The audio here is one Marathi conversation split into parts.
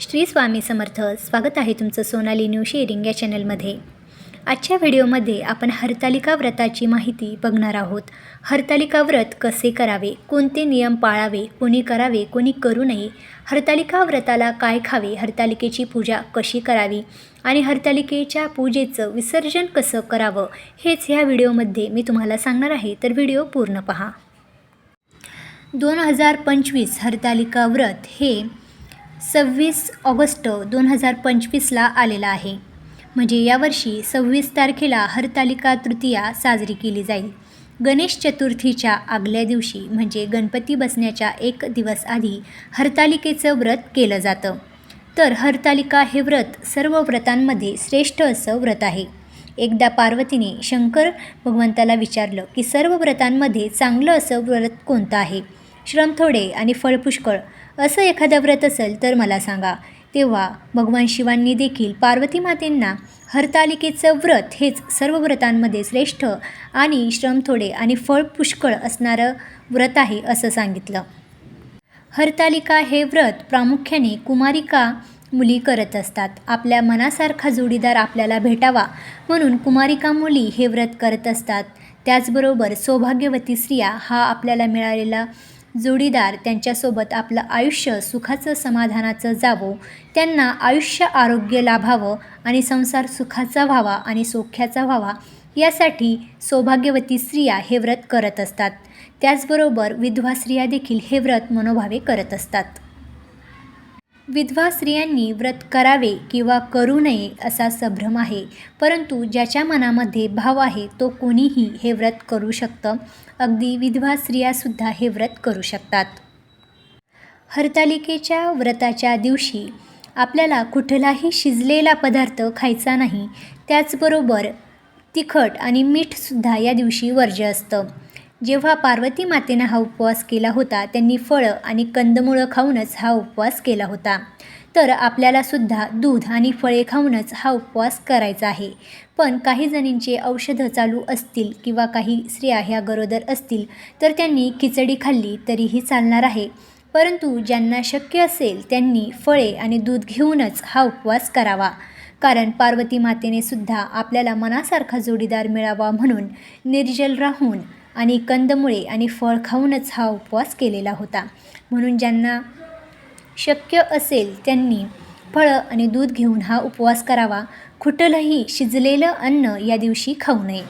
श्री स्वामी समर्थ. स्वागत आहे तुमचं सोनाली न्यू शेअरिंग या चॅनलमध्ये. आजच्या व्हिडिओमध्ये आपण हरतालिका व्रताची माहिती बघणार आहोत. हरतालिका व्रत कसे करावे? कोणते नियम पाळावे? कोणी करावे? कोणी करू नये? हरतालिका व्रताला काय खावे? हरतालिकेची पूजा कशी करावी? आणि हरतालिकेच्या पूजेचं विसर्जन कसं करावं? हेच ह्या व्हिडिओमध्ये मी तुम्हाला सांगणार आहे. तर व्हिडिओ पूर्ण पहा. दोन हजार पंचवीस हरतालिका व्रत हे सव्वीस ऑगस्ट दोन हजार पंचवीसला आलेला आहे. म्हणजे यावर्षी सव्वीस तारखेला हरतालिका तृतीया साजरी केली जाईल. गणेश चतुर्थीच्या आगल्या दिवशी म्हणजे गणपती बसण्याच्या एक दिवस आधी हरतालिकेचं व्रत केलं जातं. तर हरतालिका हे व्रत सर्व व्रतांमध्ये श्रेष्ठ असं व्रत आहे. एकदा पार्वतीने शंकर भगवंताला विचारलं की सर्व व्रतांमध्ये चांगलं असं व्रत कोणतं आहे? श्रम थोडे आणि फळ पुष्कळ असं एखादं व्रत असेल तर मला सांगा. तेव्हा भगवान शिवांनी देखील पार्वती मातेंना हरतालिकेचं व्रत हेच सर्व व्रतांमध्ये श्रेष्ठ आणि श्रम थोडे आणि फळ पुष्कळ असणारं व्रत आहे असं सांगितलं. हरतालिका हे व्रत प्रामुख्याने कुमारिका मुली करत असतात. आपल्या मनासारखा जोडीदार आपल्याला भेटावा म्हणून कुमारिका मुली हे व्रत करत असतात. त्याचबरोबर सौभाग्यवती स्त्रिया हा आपल्याला मिळालेला जोडीदार त्यांच्यासोबत आपलं आयुष्य सुखाचं समाधानाचं जावं त्यांना आयुष्य आरोग्य लाभावं आणि संसार सुखाचा व्हावा आणि सौख्याचा व्हावा यासाठी सौभाग्यवती स्त्रिया हे व्रत करत असतात. त्याचबरोबर विधवा स्त्रिया देखील हे व्रत मनोभावे करत असतात. विधवा स्त्रियांनी व्रत करावे किंवा करू नये असा संभ्रम आहे. परंतु ज्याच्या मनामध्ये भाव आहे तो कोणीही हे व्रत करू शकतं. अगदी विधवा स्त्रियासुद्धा हे व्रत करू शकतात. हरतालिकेच्या व्रताच्या दिवशी आपल्याला कुठलाही शिजलेला पदार्थ खायचा नाही. त्याचबरोबर तिखट आणि मीठसुद्धा या दिवशी वर्ज्य असतं. जेव्हा पार्वती मातेनं हा उपवास केला होता त्यांनी फळं आणि कंदमुळं खाऊनच हा उपवास केला होता. तर आपल्यालासुद्धा दूध आणि फळे खाऊनच हा उपवास करायचा आहे. पण काही जणींचे औषधं चालू असतील किंवा काही स्त्रिया ह्या गरोदर असतील तर त्यांनी खिचडी खाल्ली तरीही चालणार आहे. परंतु ज्यांना शक्य असेल त्यांनी फळे आणि दूध घेऊनच हा उपवास करावा. कारण पार्वती मातेने सुद्धा आपल्याला मनासारखा जोडीदार मिळावा म्हणून निर्जल राहून आणि कंदमुळे आणि फळ खाऊनच हा उपवास केलेला होता. म्हणून ज्यांना शक्य असेल त्यांनी फळं आणि दूध घेऊन हा उपवास करावा. खुटलंही शिजलेलं अन्न या दिवशी खाऊ नये.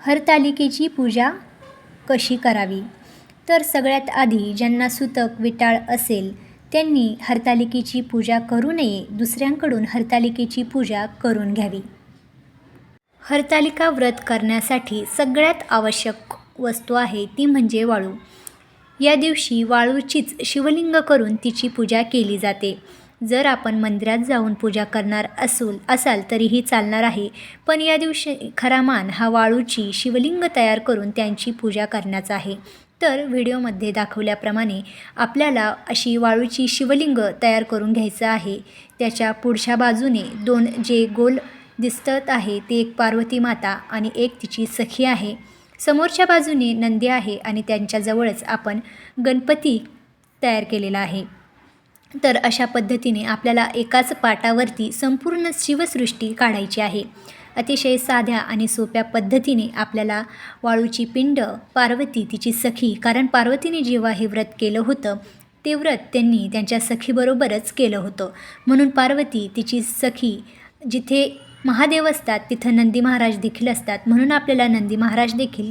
हरतालिकेची पूजा कशी करावी? तर सगळ्यात आधी ज्यांना सुतक विटाळ असेल त्यांनी हरतालिकेची पूजा करू नये. दुसऱ्यांकडून हरतालिकेची पूजा करून घ्यावी. हरतालिका व्रत करण्यासाठी सगळ्यात आवश्यक वस्तू आहे ती म्हणजे वाळू. या दिवशी वाळूचीच शिवलिंग करून तिची पूजा केली जाते. जर आपण मंदिरात जाऊन पूजा करणार असूल असाल तरीही चालणार आहे. पण या दिवशी खरा मान हा वाळूची शिवलिंग तयार करून त्यांची पूजा करण्याचा आहे. तर व्हिडिओमध्ये दाखवल्याप्रमाणे आपल्याला अशी वाळूची शिवलिंग तयार करून घ्यायचं आहे. त्याच्या पुढच्या बाजूने दोन जे गोल दिसत आहे. ती एक पार्वती माता आणि एक तिची सखी आहे. समोरच्या बाजूने नंदी आहे आणि त्यांच्याजवळच आपण गणपती तयार केलेला आहे. तर अशा पद्धतीने आपल्याला एकाच पाटावरती संपूर्ण शिवसृष्टी काढायची आहे. अतिशय साध्या आणि सोप्या पद्धतीने आपल्याला वाळूची पिंड पार्वती तिची सखी कारण पार्वतीने जेव्हा हे व्रत केलं होतं ते व्रत त्यांनी त्यांच्या सखीबरोबरच केलं होतं. म्हणून पार्वती तिची सखी जिथे महादेव असतात तिथं नंदी महाराज देखील असतात. म्हणून आपल्याला नंदी महाराज देखील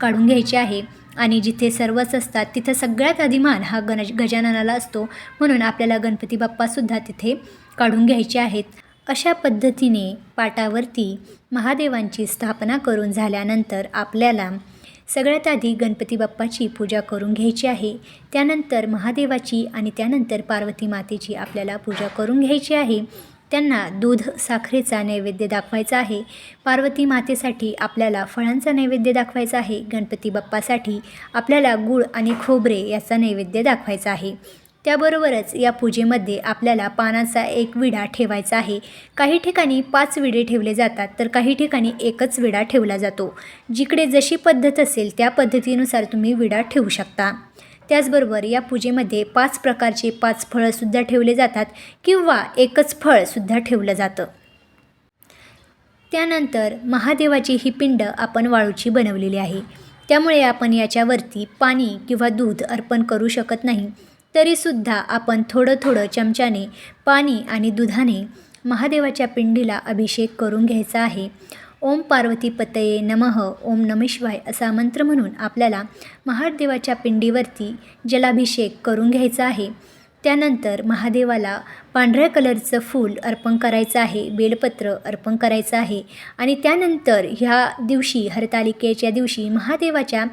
काढून घ्यायचे आहे. आणि जिथे सर्वच असतात तिथं सगळ्यात अधिमान हा गण गजाननाला असतो. म्हणून आपल्याला गणपती बाप्पासुद्धा तिथे काढून घ्यायचे आहेत. अशा पद्धतीने पाटावरती महादेवांची स्थापना करून झाल्यानंतर आपल्याला सगळ्यात आधी गणपती बाप्पाची पूजा करून घ्यायची आहे. त्यानंतर महादेवाची आणि त्यानंतर पार्वती मातेची आपल्याला पूजा करून घ्यायची आहे. त्यांना दूध साखरेचा नैवेद्य दाखवायचा आहे. पार्वती मातेसाठी आपल्याला फळांचा नैवेद्य दाखवायचा आहे. गणपती बाप्पासाठी आपल्याला गूळ आणि खोबरे याचा नैवेद्य दाखवायचा आहे. त्याबरोबरच या पूजेमध्ये आपल्याला पानाचा एक विडा ठेवायचा आहे. काही ठिकाणी पाच विडे ठेवले जातात तर काही ठिकाणी एकच विडा ठेवला जातो. जिकडे जशी पद्धत असेल त्या पद्धतीनुसार तुम्ही विडा ठेवू शकता. त्याचबरोबर या पूजेमध्ये पाच प्रकारचे पाच फळंसुद्धा ठेवले जातात किंवा एकच फळसुद्धा ठेवलं जातं. त्यानंतर महादेवाची ही पिंड आपण वाळूची बनवलेली आहे. त्यामुळे आपण याच्यावरती पाणी किंवा दूध अर्पण करू शकत नाही. तरीसुद्धा आपण थोडं थोडं चमच्याने पाणी आणि दुधाने महादेवाच्या पिंडीला अभिषेक करून घ्यायचा आहे. ओम पार्वती पतये नमः. ओम नमेशिवाय असा मंत्र म्हणून आपल्याला महादेवाच्या पिंडीवरती जलाभिषेक करून घ्यायचा आहे. त्यानंतर महादेवाला पांढऱ्या कलरचं फूल अर्पण करायचं आहे बेलपत्र अर्पण करायचं आहे आणि त्यानंतर ह्या दिवशी हरतालिकेच्या दिवशी महादेवाच्या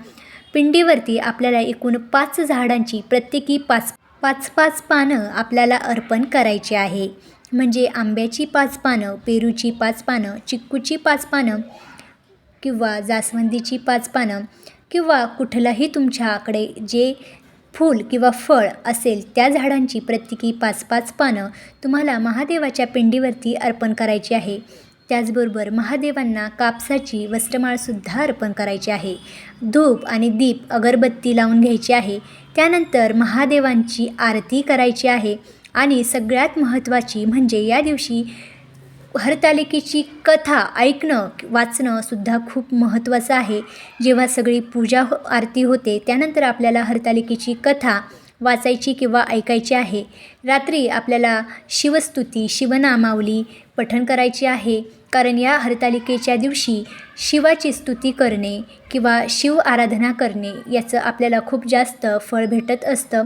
पिंडीवरती आपल्याला एकूण पाच झाडांची प्रत्येकी पाच पाच पाच पानं आपल्याला अर्पण करायची आहे. म्हणजे आंब्याची पाच पानं पेरूची पाच पानं चिक्कूची पाच पानं किंवा जास्वंदीची पाच पानं किंवा कुठलंही तुमच्याकडे जे फूल किंवा फळ असेल त्या झाडांची प्रत्येकी पाच पाच पानं तुम्हाला महादेवाच्या पिंडीवरती अर्पण करायची आहे. त्याचबरोबर महादेवांना कापसाची वस्त्रमाळसुद्धा अर्पण करायची आहे. धूप आणि दीप अगरबत्ती लावून घ्यायची आहे. त्यानंतर महादेवांची आरती करायची आहे. आणि सगळ्यात महत्त्वाची म्हणजे या दिवशी हरतालिकेची कथा ऐकणं वाचणं सुद्धा खूप महत्त्वाचं आहे. जेव्हा सगळी पूजा हो आरती होते त्यानंतर आपल्याला हरतालिकेची कथा वाचायची किंवा ऐकायची आहे. रात्री आपल्याला शिवस्तुती शिवनामावली पठण करायची आहे. कारण या हरतालिकेच्या दिवशी शिवाची स्तुती करणे किंवा शिव आराधना करणे याचं आपल्याला खूप जास्त फळ भेटत असतं.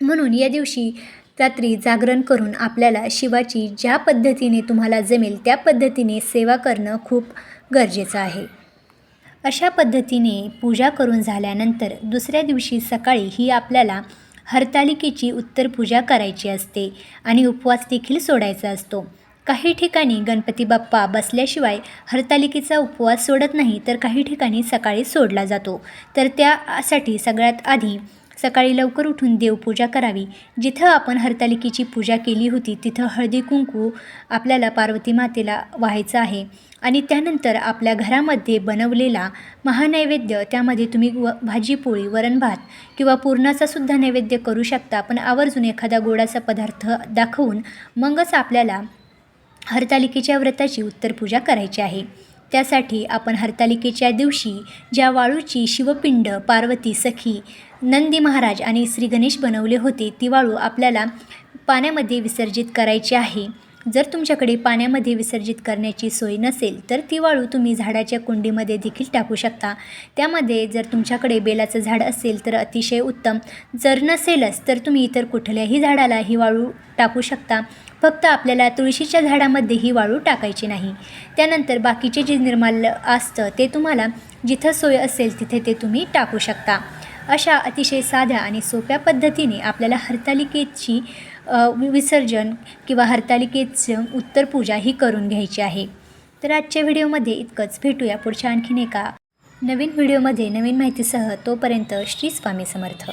म्हणून या दिवशी रात्री जागरण करून आपल्याला शिवाची ज्या पद्धतीने तुम्हाला जमेल त्या पद्धतीने सेवा करणं खूप गरजेचं आहे. अशा पद्धतीने पूजा करून झाल्यानंतर दुसऱ्या दिवशी सकाळी ही आपल्याला हरतालिकेची उत्तर पूजा करायची असते आणि उपवास देखील सोडायचा असतो. काही ठिकाणी गणपती बाप्पा बसल्याशिवाय हरतालिकेचा उपवास सोडत नाही तर काही ठिकाणी सकाळी सोडला जातो. तर त्यासाठी सगळ्यात आधी सकाळी लवकर उठून देवपूजा करावी. जिथं आपण हरतालिकेची पूजा केली होती तिथं हळदी कुंकू आपल्याला पार्वती मातेला व्हायचं आहे. आणि त्यानंतर आपल्या घरामध्ये बनवलेला महानैवेद्य त्यामध्ये तुम्ही व भाजी पोळी वरण भात किंवा पूर्णाचा सुद्धा नैवेद्य करू शकता. पण आवर्जून एखादा गोडाचा पदार्थ दाखवून मगच आपल्याला हरतालिकेच्या व्रताची उत्तरपूजा करायची आहे. त्यासाठी आपण हरतालिकेच्या दिवशी ज्या वाळूची शिवपिंड पार्वती सखी नंदी महाराज आणि श्री गणेश बनवले होते ती वाळू आपल्याला पाण्यामध्ये विसर्जित करायची आहे. जर तुमच्याकडे पाण्यामध्ये विसर्जित करण्याची सोय नसेल तर ती वाळू तुम्ही झाडाच्या कुंडीमध्ये देखील टाकू शकता. त्यामध्ये जर तुमच्याकडे बेलाचं झाड असेल तर अतिशय उत्तम. जर नसेलच तर तुम्ही इतर कुठल्याही झाडाला ही वाळू टाकू शकता. फक्त आपल्याला तुळशीच्या झाडामध्ये ही वाळू टाकायची नाही. त्यानंतर बाकीचे जे निर्माल्य असतं ते तुम्हाला जिथं सोय असेल तिथे ते तुम्ही टाकू शकता. अशा अतिशय साध्या आणि सोप्या पद्धतीने आपल्याला हरतालिकेची विसर्जन किंवा हरतालिकेचं उत्तरपूजा ही करून घ्यायची आहे. तर आजच्या व्हिडिओमध्ये इतकंच. भेटूया पुढच्या आणखीन एका नवीन व्हिडिओमध्ये. नवीन माहितीसह तोपर्यंत श्री स्वामी समर्थ.